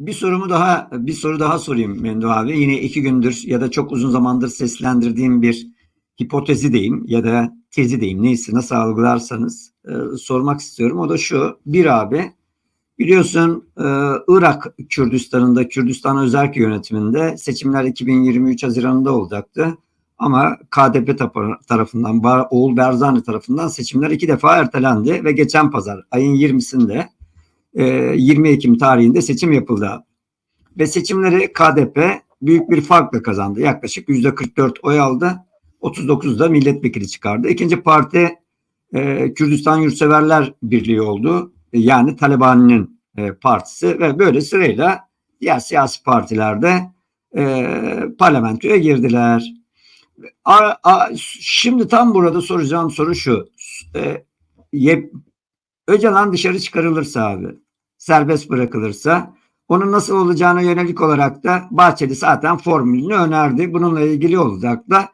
bir sorumu daha bir soru daha sorayım Mendo abi. Yine iki gündür ya da çok uzun zamandır seslendirdiğim bir hipotezi diyeyim ya da tezi diyeyim neyse nasıl algılarsanız e, sormak istiyorum. O da şu. Bir abi biliyorsun e, Irak Kürdistan'ında Kürdistan Özerk yönetiminde seçimler 2023 Haziran'da olacaktı. Ama KDP tarafından, Oğul Berzani tarafından seçimler iki defa ertelendi ve geçen pazar ayın 20'sinde e, 20 Ekim tarihinde seçim yapıldı. Ve seçimleri KDP büyük bir farkla kazandı. Yaklaşık %44 oy aldı. 39'da milletvekili çıkardı. İkinci parti e, Kürdistan Yurtseverler Birliği oldu. Yani Taliban'ın e, partisi ve böyle sırayla diğer siyasi partilerde e, parlamentoya girdiler. A, a, şimdi tam burada soracağım soru şu. E, Öcalan dışarı çıkarılırsa abi, serbest bırakılırsa onun nasıl olacağına yönelik olarak da Bahçeli zaten formülünü önerdi. Bununla ilgili olarak da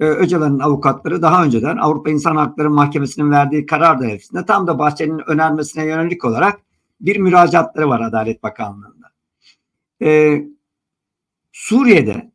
e, Öcalan'ın avukatları daha önceden Avrupa İnsan Hakları Mahkemesi'nin verdiği karar dairesinde tam da Bahçeli'nin önermesine yönelik olarak bir müracaatları var Adalet Bakanlığı'nda. E, Suriye'de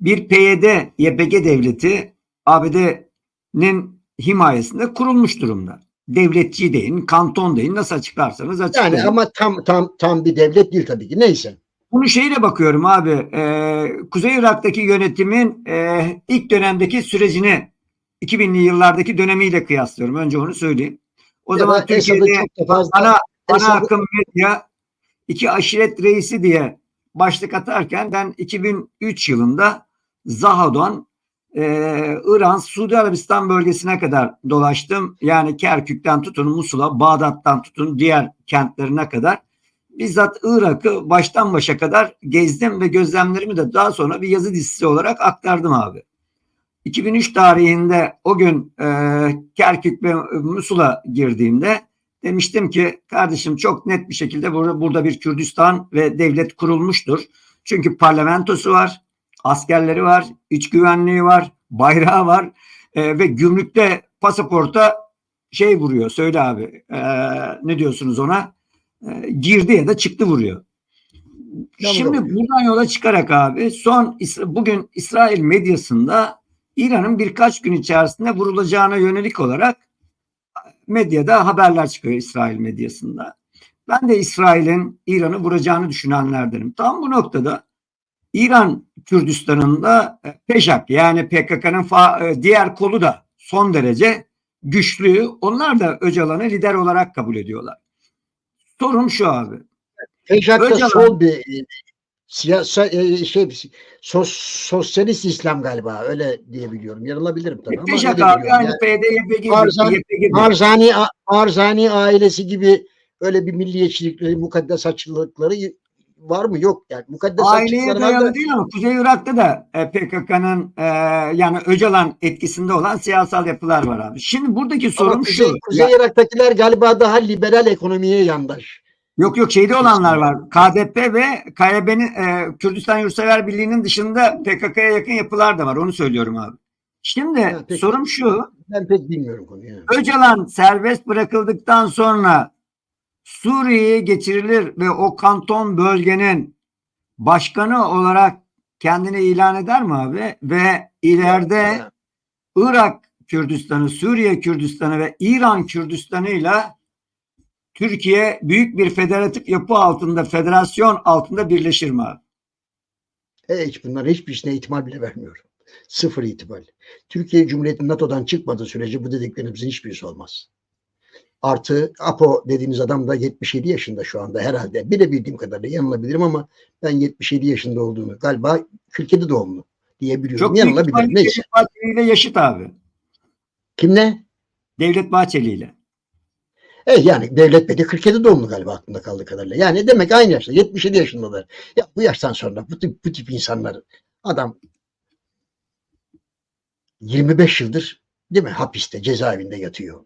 bir PYD, YPG devleti ABD'nin himayesinde kurulmuş durumda. Devletçi deyin, kanton deyin nasıl açıklarsanız açıklayın. Yani ama tam tam tam bir devlet değil tabii ki. Neyse. Bunu şeyle bakıyorum abi. e, Kuzey Irak'taki yönetimin e, ilk dönemdeki sürecini 2000'li yıllardaki dönemiyle kıyaslıyorum. Önce onu söyleyeyim. O Ya zaman Türkiye'de fazla ana, ana akım medya iki aşiret reisi diye başlık atarken ben 2003 yılında Zaha'dan e, İran, Suudi Arabistan bölgesine kadar dolaştım. Yani Kerkük'ten tutun Musul'a, Bağdat'tan tutun diğer kentlerine kadar bizzat Irak'ı baştan başa kadar gezdim ve gözlemlerimi de daha sonra bir yazı dizisi olarak aktardım abi. 2003 tarihinde o gün e, Kerkük ve Musul'a girdiğimde demiştim ki kardeşim çok net bir şekilde burada, burada bir Kürdistan ve devlet kurulmuştur. Çünkü parlamentosu var, askerleri var, iç güvenliği var, bayrağı var e, ve gümrükte pasaporta şey vuruyor söyle abi e, ne diyorsunuz ona E, girdi ya da çıktı vuruyor. Tamam. Şimdi buradan yola çıkarak abi son bugün İsrail medyasında İran'ın birkaç gün içerisinde vurulacağına yönelik olarak medyada haberler çıkıyor İsrail medyasında. Ben de İsrail'in İran'ı vuracağını düşünenlerdenim. Tam bu noktada İran Kürdistan'ında e, PEJAK yani PKK'nın e, diğer kolu da son derece güçlü. Onlar da Öcalan'ı lider olarak kabul ediyorlar. Sorum şu abi. Peşak'ta Öcalan- sol bir e, siyasa şey sos, sosyalist İslam galiba öyle diyebiliyorum. Yanılabilirim tabii ama PEJAK abi Yani YPG, Barzani- YPG. Arzani a- Arzani ailesi gibi öyle bir milliyetçilikleri, mukaddes açılıkları var mı? Yok yani. Mukaddes Aileye dayalı da değil ama Kuzey Irak'ta da e, PKK'nın e, yani Öcalan etkisinde olan siyasal yapılar var abi. Şimdi buradaki ama sorum Kuzey, şu. Kuzey Irak'takiler galiba daha liberal ekonomiye yandaş. Yok yok şeyde olanlar var. KDP ve KYB'nin e, Kürdistan Yurtsever Birliği'nin dışında PKK'ya yakın yapılar da var. Onu söylüyorum abi. Şimdi peki. sorum şu. Ben pek bilmiyorum konuyu. yani. Öcalan serbest bırakıldıktan sonra Suriye'ye geçirilir ve o kanton bölgenin başkanı olarak kendini ilan eder mi abi? Ve ileride Irak Kürdistan'ı, Suriye Kürdistan'ı ve İran Kürdistan'ıyla Türkiye büyük bir federatif yapı altında, federasyon altında birleşir mi abi? Hiç bunların hiçbirisine ihtimal bile vermiyorum. Sıfır ihtimal. Türkiye Cumhuriyeti NATO'dan çıkmadığı sürece bu dediklerimizin hiçbirisi olmaz. Artı Apo dediğiniz adam da 77 yaşında şu anda herhalde. Bilebildiğim kadarıyla yanılabilirim ama ben 77 yaşında olduğunu galiba 47 doğumlu diyebiliyorum. Çok Yanılabilirim. Neyse. Devlet Bahçeli ile yaşıt abi. Kimle? Devlet Bahçeli ile. E yani Devlet Bey de 47 doğumlu galiba aklımda kaldığı kadarıyla. Yani demek aynı yaşta 77 yaşındalar. Ya bu yaştan sonra bu tip, bu tip insanlar adam 25 yıldır değil mi hapiste cezaevinde yatıyor.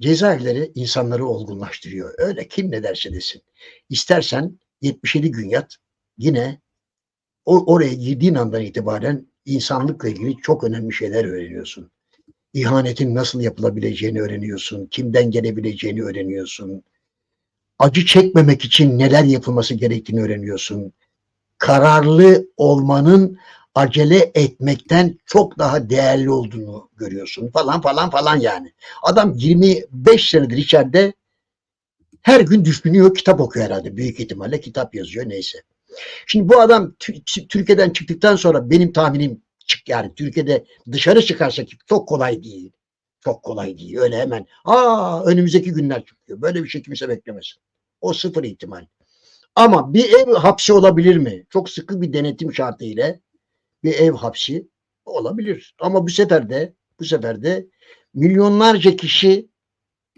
Cezaevleri insanları olgunlaştırıyor. Öyle kim ne derse desin. İstersen 77 gün yat yine o, oraya girdiğin andan itibaren insanlıkla ilgili çok önemli şeyler öğreniyorsun. İhanetin nasıl yapılabileceğini öğreniyorsun. Kimden gelebileceğini öğreniyorsun. acı çekmemek için neler yapılması gerektiğini öğreniyorsun. Kararlı olmanın acele etmekten çok daha değerli olduğunu görüyorsun falan falan falan yani. Adam 25 senedir içeride her gün düşünüyor, kitap okuyor herhalde. Büyük ihtimalle kitap yazıyor neyse. Şimdi bu adam Tü- Türkiye'den çıktıktan sonra benim tahminim çık yani Türkiye'de dışarı çıkarsa ki çok kolay değil. Çok kolay değil. Öyle hemen aa önümüzdeki günler çıkıyor. Böyle bir şey kimse beklemesin. O sıfır ihtimal. Ama bir ev hapsi olabilir mi? Çok sıkı bir denetim şartı ile bir ev hapsi olabilir. Ama bu sefer de bu sefer de milyonlarca kişi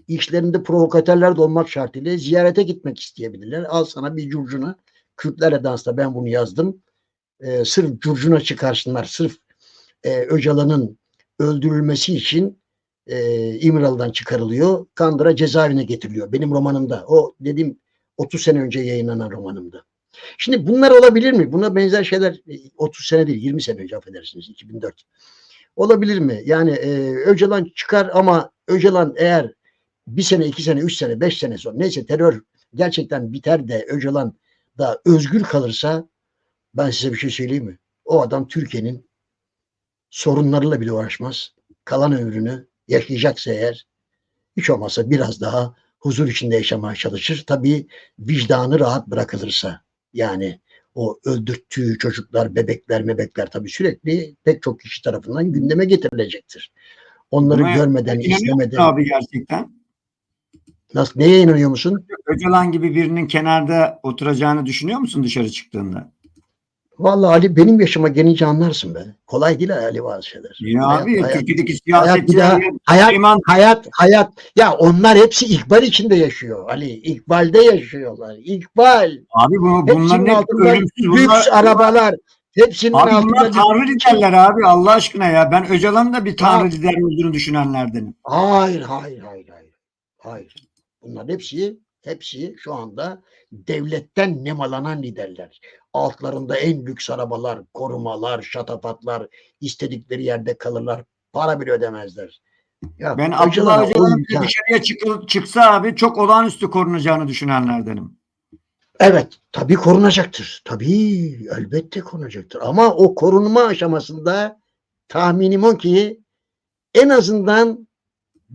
işlerinde provokatörler de olmak şartıyla ziyarete gitmek isteyebilirler. Al sana bir curcuna. Kürtlerle dansta ben bunu yazdım. Ee, sırf curcuna çıkarsınlar. Sırf e, Öcalan'ın öldürülmesi için e, İmralı'dan çıkarılıyor. Kandıra cezaevine getiriliyor. Benim romanımda. O dediğim 30 sene önce yayınlanan romanımda. Şimdi bunlar olabilir mi? Buna benzer şeyler e, 30 sene değil 20 sene önce affedersiniz 2004. Olabilir mi? Yani e, Öcalan çıkar ama Öcalan eğer bir sene, iki sene, üç sene, beş sene sonra neyse terör gerçekten biter de Öcalan da özgür kalırsa ben size bir şey söyleyeyim mi? O adam Türkiye'nin sorunlarıyla bile uğraşmaz. Kalan ömrünü yaşayacaksa eğer hiç olmazsa biraz daha huzur içinde yaşamaya çalışır. Tabii vicdanı rahat bırakılırsa. Yani o öldürttüğü çocuklar, bebekler, mebekler tabii sürekli pek çok kişi tarafından gündeme getirilecektir. Onları Buna görmeden, izlemeden. abi gerçekten? Nasıl, neye inanıyor musun? Öcalan gibi birinin kenarda oturacağını düşünüyor musun dışarı çıktığında? Vallahi Ali benim yaşıma gelince anlarsın be. Kolay değil Ali bazı şeyler. Ya Hayat- abi hayat- Türkiye'deki hayat siyasetçiler hayat Süleyman hayat hayat ya onlar hepsi ikbal içinde yaşıyor Ali. İkbalde yaşıyorlar. İkbal. abi bu bunların hep ölümsüz. lüks Bunlar, arabalar. Hepsinin abi altında bunlar tanrı liderler abi Allah aşkına ya. Ben Öcalan'ın da bir tanrı Ya- lider olduğunu düşünenlerdenim. Hayır, hayır, hayır, hayır. Hayır. Bunların hepsi hepsi şu anda devletten nemalanan liderler. Altlarında en lüks arabalar, korumalar, şatafatlar, istedikleri yerde kalırlar. Para bile ödemezler. Ya Ben Abdullah Öcalan'ın dışarıya çıkıl, çıksa abi çok olağanüstü korunacağını düşünenlerdenim. Evet, tabii korunacaktır. Tabii, elbette korunacaktır. Ama o korunma aşamasında tahminim o ki en azından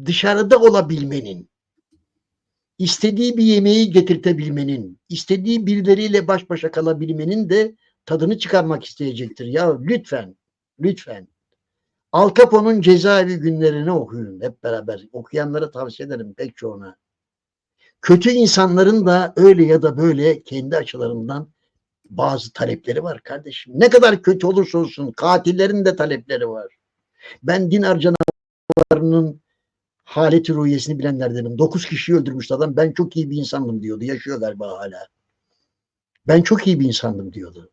dışarıda olabilmenin, istediği bir yemeği getirtebilmenin, istediği birileriyle baş başa kalabilmenin de tadını çıkarmak isteyecektir. Ya lütfen, lütfen. Al Capone'un cezaevi günlerini okuyun hep beraber. Okuyanlara tavsiye ederim pek çoğuna. Kötü insanların da öyle ya da böyle kendi açılarından bazı talepleri var kardeşim. Ne kadar kötü olursa olsun katillerin de talepleri var. Ben din harcamalarının haleti ruhiyesini bilenlerdenim. Dokuz kişiyi öldürmüş adam. Ben çok iyi bir insandım diyordu. Yaşıyor galiba hala. Ben çok iyi bir insandım diyordu.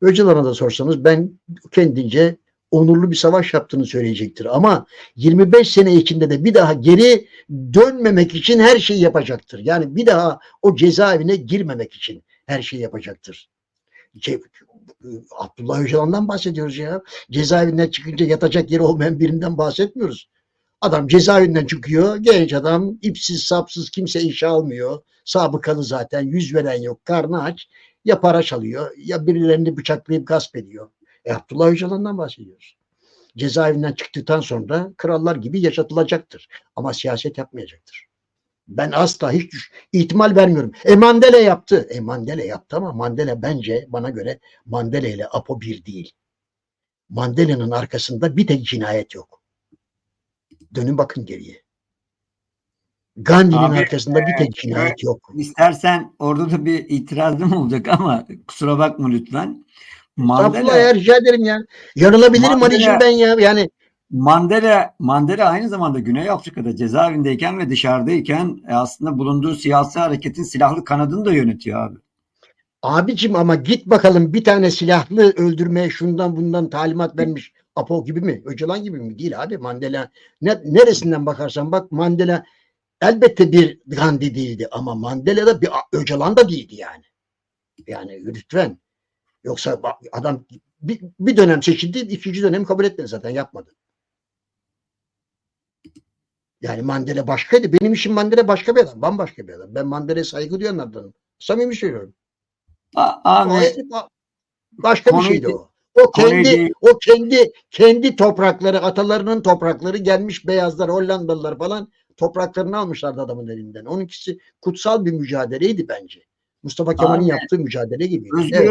Öcalan'a da sorsanız ben kendince onurlu bir savaş yaptığını söyleyecektir. Ama 25 sene içinde de bir daha geri dönmemek için her şeyi yapacaktır. Yani bir daha o cezaevine girmemek için her şeyi yapacaktır. Ce- Abdullah Öcalan'dan bahsediyoruz ya. Cezaevinden çıkınca yatacak yeri olmayan birinden bahsetmiyoruz. Adam cezaevinden çıkıyor. Genç adam ipsiz sapsız kimse işe almıyor. Sabıkalı zaten yüz veren yok. Karnı aç. Ya para çalıyor ya birilerini bıçaklayıp gasp ediyor. E Abdullah Öcalan'dan bahsediyoruz. Cezaevinden çıktıktan sonra krallar gibi yaşatılacaktır. Ama siyaset yapmayacaktır. Ben asla hiç ihtimal vermiyorum. E Mandela yaptı. E Mandela yaptı ama Mandela bence bana göre Mandela ile Apo bir değil. Mandela'nın arkasında bir tek cinayet yok. Dönün bakın geriye. Gandhi'nin Abi, arkasında bir tek cinayet yok. İstersen orada da bir itirazım olacak ama kusura bakma lütfen. Mandela, ya rica ederim ya. Yanılabilirim Mandela- Ali'cim ben ya. Yani Mandela, Mandela aynı zamanda Güney Afrika'da cezaevindeyken ve dışarıdayken e, aslında bulunduğu siyasi hareketin silahlı kanadını da yönetiyor abi. abicim ama git bakalım bir tane silahlı öldürmeye şundan bundan talimat vermiş Apo gibi mi? Öcalan gibi mi? Değil abi Mandela. Ne, neresinden bakarsan bak Mandela elbette bir Gandhi değildi ama Mandela da bir Öcalan da değildi yani. Yani lütfen. Yoksa bak, adam bir, bir dönem seçildi, ikinci dönem kabul etmedi zaten yapmadı. Yani Mandela başkaydı. Benim için Mandela başka bir adam. Bambaşka bir adam. Ben Mandela'ya saygı duyanlardanım. Samimi söylüyorum. Abi Başka bir Konuyu- şeydi o. O kendi değil. o kendi kendi toprakları, atalarının toprakları gelmiş beyazlar, Hollandalılar falan topraklarını almışlardı adamın elinden. Onunkisi kutsal bir mücadeleydi bence. Mustafa Kemal'in yaptığı mücadele gibi. Özgür Evet.